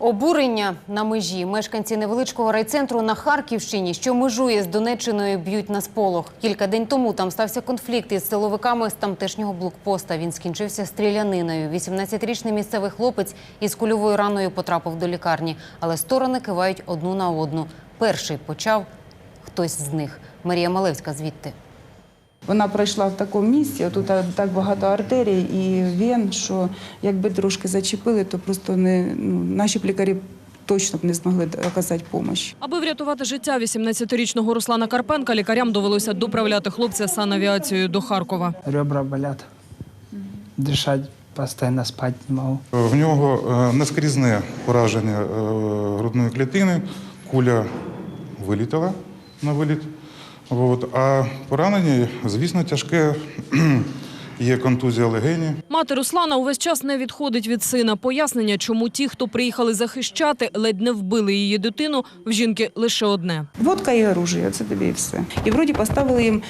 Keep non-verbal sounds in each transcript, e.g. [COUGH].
Обурення на межі. Мешканці невеличкого райцентру на Харківщині, що межує з Донеччиною, б'ють на сполох. Кілька день тому там стався конфлікт із силовиками з тамтешнього блокпоста. Він скінчився стріляниною. 18-річний місцевий хлопець із кульовою раною потрапив до лікарні. Але сторони кивають одну на одну. Перший почав хтось з них. Марія Малевська звідти. Вона пройшла в такому місці, тут так багато артерій і вен, що якби трошки зачепили, то просто не ну, наші б лікарі точно б не змогли оказати допомогу. Аби врятувати життя 18-річного Руслана Карпенка, лікарям довелося доправляти хлопця санавіацією до Харкова. Ребра болят. Дышать постоянно спать не могу. В нього е, наскрізне пораження е, грудної клітини, куля вилітала на виліт. От. А поранення, звісно, тяжке. [CLEARS THROAT] Є контузія легені. Мати Руслана увесь час не відходить від сина. Пояснення, чому ті, хто приїхали захищати, ледь не вбили її дитину, в жінки лише одне. Водка і оружие, це тобі і все. І вроді поставили їм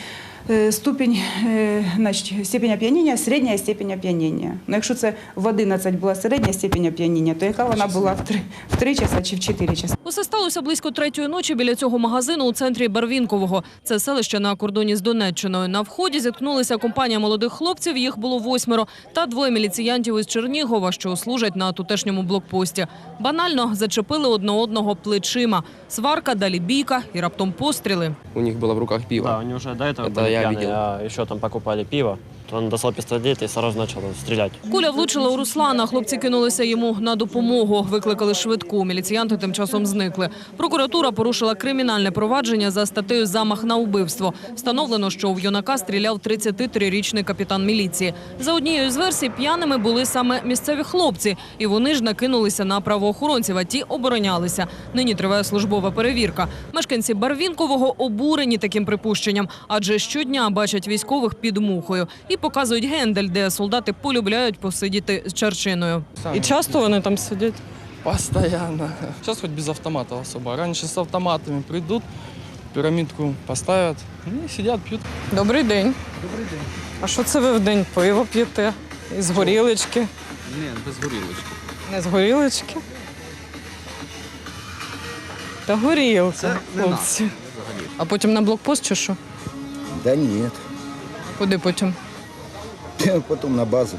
ступінь, е, значить, степень оп'яніння, середня степень оп'яніння. Ну, якщо це в 11 була середня степень оп'яніння, то яка вона була в 3, в 3 часа чи в 4 часа? Усе сталося близько третьої ночі біля цього магазину у центрі Барвінкового. Це селище на кордоні з Донеччиною. На вході зіткнулися компанія молодих хлопців, їх було восьмеро, та двоє міліціянтів із Чернігова, що служать на тутешньому блокпості. Банально зачепили одне одного плечима. Сварка, далі бійка і раптом постріли У них было в руках пиво. Да, они уже до этого Это были я пьяные, видел. а еще там покупали пиво. То он достал пистолет и сразу начал стрелять. Куля влучила у Руслана. Хлопці кинулися йому на допомогу. Викликали швидку. Міліціянти тим часом зникли. Прокуратура порушила кримінальне провадження за статтею замах на вбивство. Встановлено, що в юнака стріляв 33-річний капітан міліції. За однією з версій, п'яними були саме місцеві хлопці, і вони ж накинулися на правоохоронців. А ті оборонялися. Нині триває службова перевірка. Мешканці Барвінкового обурені таким припущенням, адже щодня бачать військових під мухою і показують гендель, де солдати полюбляють посидіти з черчиною. І часто вони там сидять? Постоянно. Зараз хоч без автомата особо. Раніше з автоматами прийдуть, пірамідку поставлять ну, і сидять, п'ють. Добрий день. Добрий день. А що це ви в день пиво п'єте? Із горілочки? Ні, без горілочки. Не з горілочки? Та горілка, не хлопці. А потім на блокпост чи що? Да нет, Куди потім? [LAUGHS] потом на базу.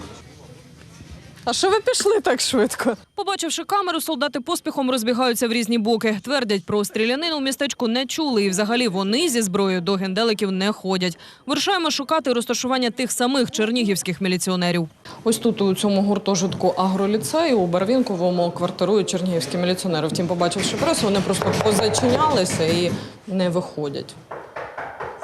А що ви пішли так швидко? Побачивши камеру, солдати поспіхом розбігаються в різні боки. Твердять, про стрілянину в містечку не чули, і взагалі вони зі зброєю до генделиків не ходять. Вирушаємо шукати розташування тих самих чернігівських міліціонерів. Ось тут у цьому гуртожитку агроліцею у Барвінковому квартирують чернігівські міліціонери. Втім, побачивши пресу, вони просто позачинялися і не виходять.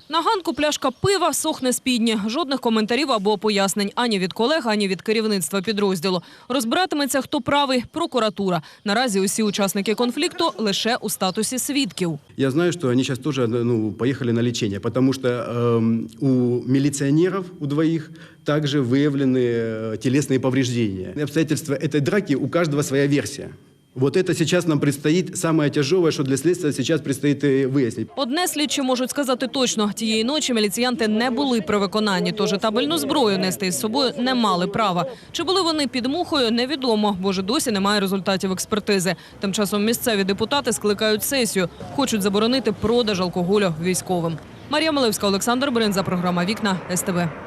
На ганку пляшка пива сохне спідні. Жодних коментарів або пояснень ані від колег, ані від керівництва підрозділу. Розбиратиметься, хто правий прокуратура. Наразі усі учасники конфлікту лише у статусі свідків. Я знаю, что они сейчас тоже ну, поехали на лечение, потому что эм, у милиционеров, у двоих, также выявлены э, телесные повреждения. И Обстоятельства этой драки у каждого своя версия. Вот это сейчас нам предстоит, самое тяжелое, что для следствия сейчас предстоит э, выяснить. Одне слідчі можуть сказати точно: тієї ночі міліціянти не були при виконанні, тож і табельну зброю нести із собою не мали права. Чи були вони під мухою, невідомо, бо ж досі немає результатів експертизи. Тим часом місцеві депутати скликають сесію, хочуть заборонити продаж алкоголю військовим. Марія Малевська, Олександр Бринза, програма Вікна СТБ.